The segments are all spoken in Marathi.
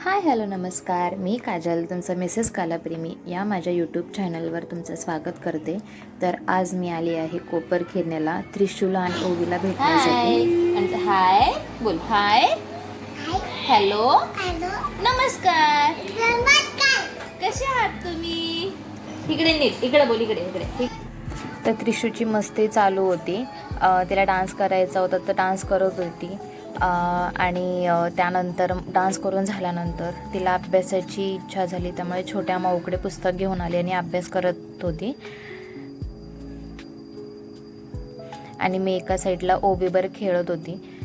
हाय हॅलो नमस्कार. मी काजल तुमचं मिसेस कालाप्रेमी या माझ्या यूट्यूब चॅनलवर तुमचं स्वागत करते. तर आज मी आली आहे कोपर खेळण्याला त्रिशूला आणि ओवीला भेटण्यासाठी. हाय. बोल हाय. हॅलो. नमस्कार. कसे आहात तुम्ही? इकडे नीट इकडे बोल इकडे इकडे. तर त्रिशूची मस्ती चालू होती. तिला डान्स करायचा होता तर डान्स करत होती. आणि त्यानंतर डान्स करून झाल्यानंतर तिला अभ्यासाची इच्छा झाली त्यामुळे छोट्या माऊकडे पुस्तक घेऊन आली आणि अभ्यास करत होती. आणि मी एका साईडला ओबीवर खेळत होती.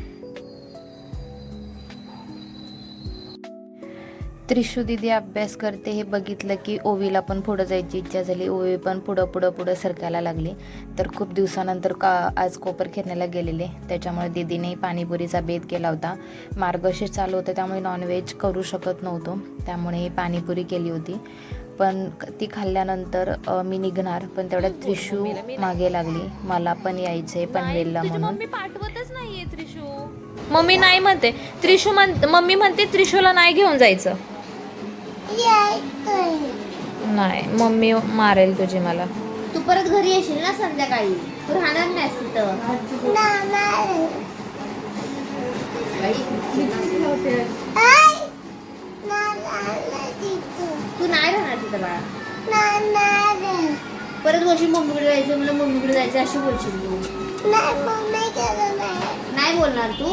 त्रिशू दिदी अभ्यास करते हे बघितलं की ओवीला पण पुढं जायची इच्छा झाली. ओवी पण पुढं पुढं पुढं सरकायला लागली. तर खूप दिवसानंतर का आज कोपर खेळण्याला गेलेले. त्याच्यामुळे दिदीने पाणीपुरीचा बेत केला होता. मार्गशीर चालू होतं त्यामुळे नॉनव्हेज करू शकत नव्हतो. त्यामुळे पाणीपुरी केली होती. पण ती खाल्ल्यानंतर मी निघणार पण तेवढ्यात त्रिशू मागे लागली. मला पण यायचंय पनवेलला म्हणून. पाठवतच नाहीये त्रिशू. मम्मी नाही म्हणते. त्रिशू म्हण मम्मी म्हणते त्रिशूला नाही घेऊन जायचं. नाही मम्मी मारेल तुझी मला. तू परत घरी येशील ना संध्याकाळी? तू राहणार तिथं. तू नाही राहणार तिथं बाळा. परत वर्षी मम्मीकडे जायचं मला मम्मीकडे जायचं अशी बोलशील तू. नाही बोलणार तू?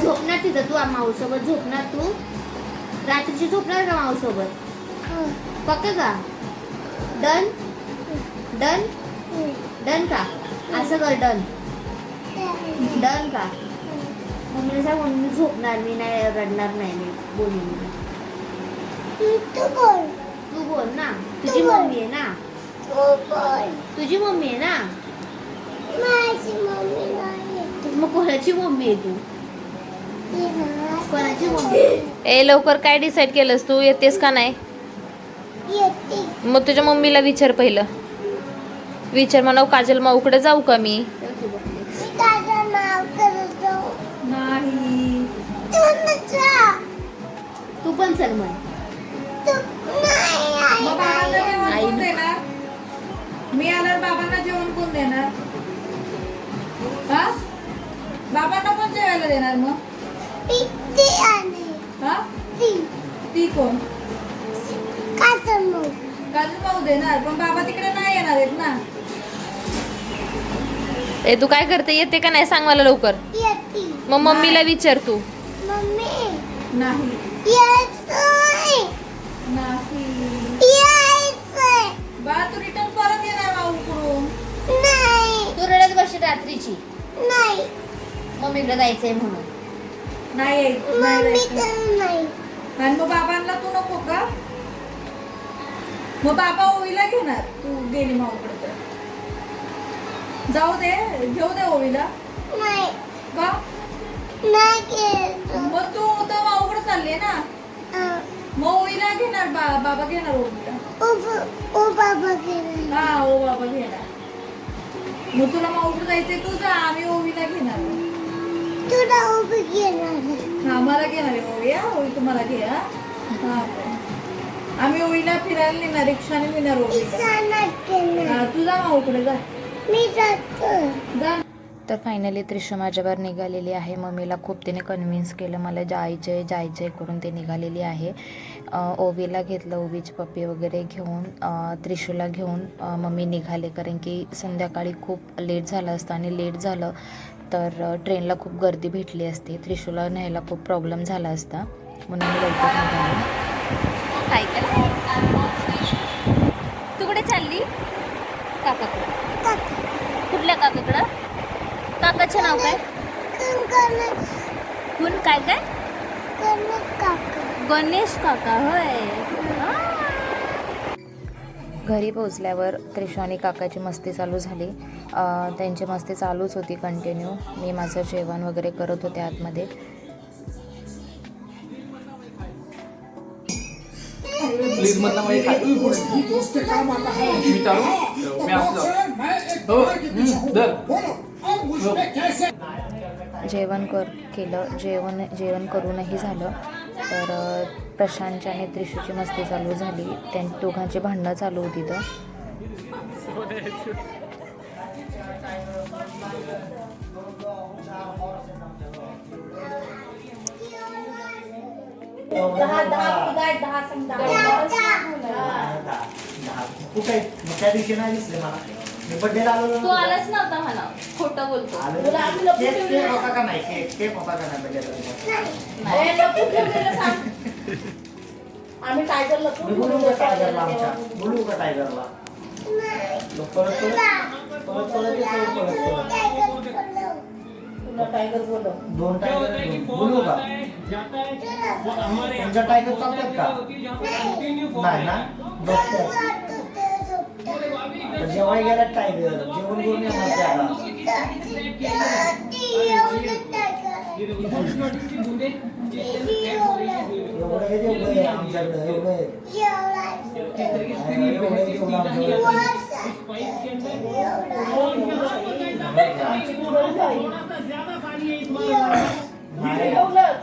झोपणार तिथं तू माऊसोबत झोपणार तू? रात्रीची झोपणार का माऊसोबत पक्क का? डन? डन? डन का? असं कर डन. डन का? मम्मीला सांग मम्मी झोपणार मी नाही रडणार नाही मी बोलीन. तू बोल. ना. तुझी मम्मी आहे ना? तुझी मम्मी आहे ना? मग कोणाची मम्मी आहे तू? मम्मी ए लवकर काय डिसाईड केलंस तू? येतेस का नाही? मग तुझ्या मम्मीला विचार पहिलं. विचार म्हणाव काजल माऊकडे जाऊ का मी? तू पण चल म्हण मी आल्यावर बाबांना जेवण कोण देणार? हा? बाबांना पण जेवायला देणार मग? हा? ती. कोण? भाऊ देणार पण बाबा तिकडे नाही येणार आहेत ना. ए तू काय करते? येते का नाही? सांग मला लवकर. मग मम्मीला विचार तू. नाही. नाही. बा तू रिटर्न परत येणार भाऊकडून तू रडत बसली रात्रीची. मम्मीकडे जायचंय म्हणून. नाही. आणि मग बाबांना तू नको का? मग बाबा ओवीला घेणार. तू गेली माऊकडे तर. जाऊ दे घेऊ दे ओवीला. का? मग तू तर माऊकडे चालली ना. मग ओवीला घेणार बा बाबा घेणार ओवीला. हा ओ बाबा घेणार. मग तुला माऊकडे जायचंय तू जा आम्ही ओवीला घेणार. हा मला घेणार आहे ओवी हा? ओवी तुम्हाला घे हा? हा. आम्ही ओवीला फिरायला नेणार रिक्षाने नेणार हा तू जा माऊकडे जा. जा. तर फायनली त्रिशू माझ्यावर निघालेली आहे. मम्मीला खूप तिने कन्व्हिन्स केलं. मला जायचं आहे जायचं आहे करून ते निघालेली आहे. ओवीला घेतलं ओवीची पप्पी वगैरे घेऊन त्रिशूला घेऊन मम्मी निघाले. कारण की संध्याकाळी खूप लेट झालं असतं आणि लेट झालं तर ट्रेनला खूप गर्दी भेटली असते. त्रिशूला न्यायला खूप प्रॉब्लेम झाला असता. म्हणून मी लवकर निघाले. तू कुठे चालली? काकाकडं. कुठल्या काकाकडं? काकाचं नाव काय? कुण काय काय? गणेश काका होय. घरी पोचल्यावर त्रिशू आणि काकाची मस्ती चालू झाली त्यांची मस्ती चालूच होती कंटिन्यू मी माझं जेवण वगैरे करत होते आतमध्ये. हो धर. हो. जेवण कर केलं जेवण जेवण करूनही झालं तर प्रशांतची आणि त्रिशूची मस्ती चालू झाली. त्यां दोघांची भांडणं चालू होती तर मग त्या दिवशी नाही दिसले मला. मी आलो तू आलाच नव्हता म्हणा खोटं बोलतो आलो तुला आम्ही लपून केक ठेवलेलं केक होता का नाही? केक केक होता का नाही? बड्डेला ए, लपून ठेवलेलं सांग. आम्ही टायगर लपून मी बोलू का टायगरला टायगरला आमच्या. बोलू का टायगरला मग परत परत परत परत येतो परत परत तुला टायगर बोलव. दोन टायगर. बोलू का तुमच्या टायगर चालतात का? नाही. ना? डॉक्टर जेव्हा गेला टायगर जेवण करून येणार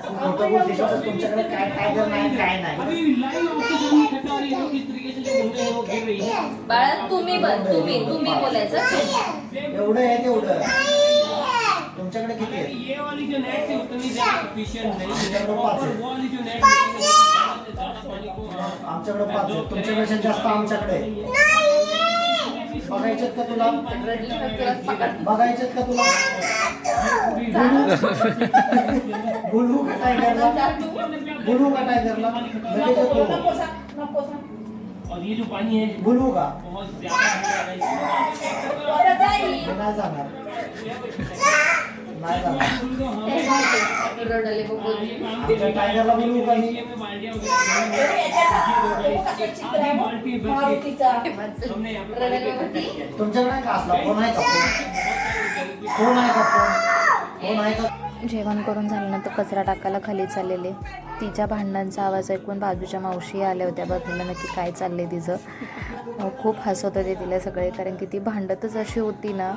तुमच्याकडे काय टायगर नाही काय नाही बाळा तुम्ही बन तुम्ही तुम्ही बोलायचं? एवढं आहे तेवढं. तुमच्याकडे किती आहे आमच्याकडे पाच आहे आमच्याकडे पाच आहे तुमच्यापेक्षा जास्त आमच्याकडे आहे. बघायचेत का तुला? बघायचेत का तुला? बोलू का टायगरला बोलू का टायगरला लगेच येतो. बोलू नाही जाणार नाही जाणार. तुमच्याकडे का असला फोन आहे का फोन आहे का फोन आहे का जेवण करून झाल्यानंतर कचरा टाकायला खाली चाललेले. तिच्या भांडणांचा आवाज ऐकून बाजूच्या मावशी आल्या होत्या बघायला नक्की काय चाललंय तिचं. खूप हसत होते तिला सगळे कारण की ती भांडतच अशी होती ना.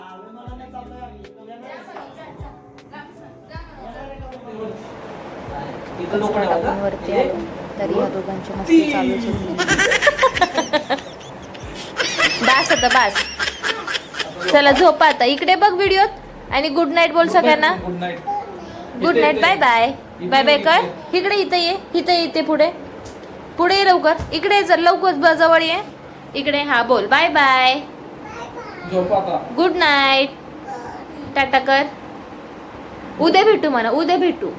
इथं लोक कचरा टाकून वरती आलो. तरी या दोघांची मस्ती चालूच होती. बास आता बास. चला झोपा आता. इकडे बघ व्हिडिओत आणि गुड नाईट बोल सगळ्यांना. Good night bye bye bye bye कर इकडे इथं ये इथं. ये. इथे पुढे. पुढे लवकर. इकडे जर. लवकर जवळ ये. इकडे हा बोल. Bye bye good night tata कर. उद्या भेटू म्हणा. उद्या भेटू.